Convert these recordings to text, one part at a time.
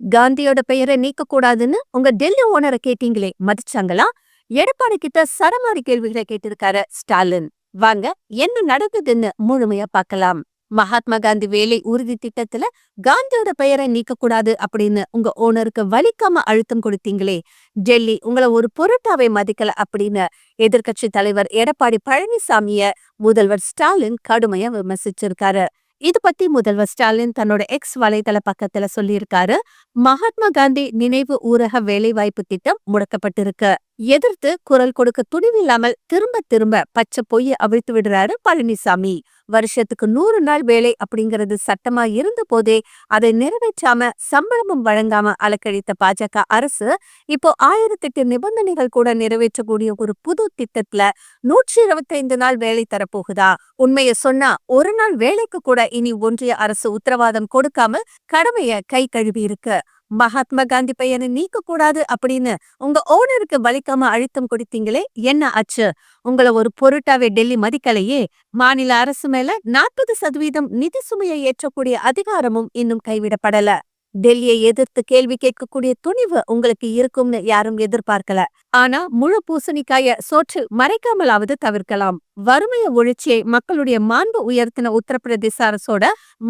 காந்தியோட பெயரை நீக்க கூடாதுன்னு உங்க டெல்லி ஓனரை கேட்டீங்களே மதிச்சாங்களா? எடப்பாடி கிட்ட சரமாரி கேள்விகளை கேட்டிருக்காரு ஸ்டாலின். வாங்க என்ன நடக்குதுன்னு முழுமையா பார்க்கலாம். மகாத்மா காந்தி வேலை உறுதி திட்டத்துல காந்தியோட பெயரை நீக்க கூடாது அப்படின்னு உங்க ஓனருக்கு வலிக்காம அழுத்தம் கொடுத்தீங்களே டெல்லி உங்களை ஒரு பொருட்டாவை மதிக்கல அப்படின்னு எதிர்க்கட்சி தலைவர் எடப்பாடி பழனிசாமிய முதல்வர் ஸ்டாலின் கடுமையா விமர்சிச்சிருக்காரு. இது பத்தி முதல்வர் ஸ்டாலின் தன்னோட எக்ஸ் வலைதள பக்கத்துல சொல்லியிருக்காரு. மகாத்மா காந்தி நினைவு ஊரக வேலைவாய்ப்பு திட்டம் முடக்கப்பட்டிருக்கு. எதிர்த்து குரல் கொடுக்க துணிவில்லாமல் திரும்ப திரும்ப பச்சை பொய்ய அவிழ்த்து விடுறாரு பழனிசாமி. வருஷத்துக்கு நூறு நாள் வேலை அப்படிங்கறது சட்டமா இருந்த போதே அதை நிறைவேற்றாம சம்பளமும் வழங்காம அலக்கழித்த பாஜக அரசு இப்போ ஆயிரத்தெட்டு நிபந்தனைகள் கூட நிறைவேற்றக்கூடிய ஒரு புது திட்டத்துல நூற்றி இருபத்தி ஐந்து நாள் வேலை தரப்போகுதா? உண்மைய சொன்னா ஒரு நாள் வேலைக்கு கூட இனி ஒன்றிய அரசு உத்தரவாதம் கொடுக்காம கடமைய கை கழுவி இருக்கு மகாத்மா காந்தி பையனை நீக்க கூடாது அப்படின்னு உங்க ஓனருக்கு வலிக்காம அழுத்தம் கொடுத்தீங்களே என்ன ஆச்சு? உங்களை ஒரு பொருட்டாவே டெல்லி மதிக்கலையே மாநில அரசு மேல நாற்பது சதவீதம் நிதி சுமையை ஏற்றக்கூடிய அதிகாரமும் இன்னும் கைவிடப்படல. டெல்லியை எதிர்த்து கேள்வி கேட்கக்கூடிய துணிவு உங்களுக்கு இருக்கும்னு யாரும் எதிர்பார்க்கல. ஆனா முழு பூசணிக்காய சோற்றில் மறைக்காமலாவது தவிர்க்கலாம். வறுமைய ஒழிச்சியை மக்களுடைய மாண்பு உயர்த்தின உத்தரப்பிரதேச அரசோட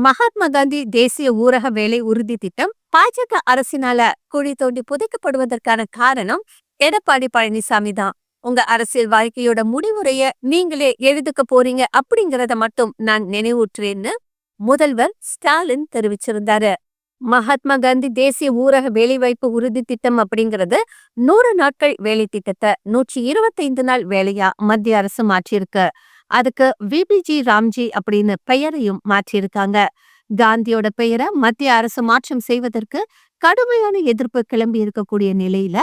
மகாத்மா காந்தி தேசிய ஊரக வேலை உறுதி திட்டம் பாஜக அரசினால குழி தோண்டி புதைக்கப்படுவதற்கான காரணம் எடப்பாடி பழனிசாமி தான். உங்க அரசியல் வாழ்க்கையோட முடிவுரைய நீங்களே எழுதுக்க போறீங்க அப்படிங்கறத மட்டும் நான் நினைவூற்றுறேன்னு முதல்வர் ஸ்டாலின் தெரிவிச்சிருந்தாரு. மகாத்மா காந்தி தேசிய ஊரக வேலைவாய்ப்பு உறுதி திட்டம் அப்படிங்கறது நூறு நாட்கள் வேலை திட்டத்தை நூற்றி இருபத்தைந்து நாள் வேலையா மத்திய அரசு மாற்றியிருக்கு. அதுக்கு விபிஜி ராம்ஜி அப்படின்னு பெயரையும் மாற்றியிருக்காங்க. காந்தியோட பெயரை மத்திய அரசு மாற்றம் செய்வதற்கு கடுமையான எதிர்ப்பு கிளம்பி இருக்கக்கூடிய நிலையில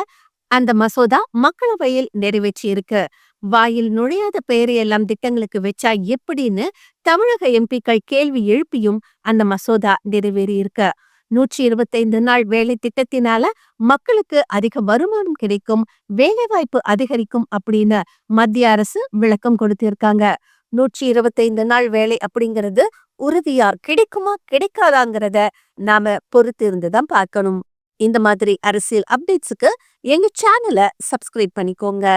அந்த மசோதா மக்களவையில் நிறைவேற்றி இருக்கு வாயில் நுழையாத பெயரையெல்லாம் திட்டங்களுக்கு வச்சா எப்படின்னு தமிழக எம்பிக்கள் கேள்வி எழுப்பியும் அந்த மசோதா நிறைவேறி இருக்கு நூற்றி இருபத்தைந்து நாள் வேலை திட்டத்தினால மக்களுக்கு அதிக வருமானம் கிடைக்கும் வேலைவாய்ப்பு அதிகரிக்கும் அப்படின்னு மத்திய அரசு விளக்கம் கொடுத்திருக்காங்க. நூற்றி இருபத்தைந்து நாள் வேலை அப்படிங்கிறது உறுதியா கிடைக்குமா கிடைக்காதாங்கிறத நாம பொறுத்து இருந்துதான் பார்க்கணும். இந்த மாதிரி அரசியல் அப்டேட்ஸுக்கு எங்க சேனலை சப்ஸ்கிரைப் பண்ணிக்கோங்க.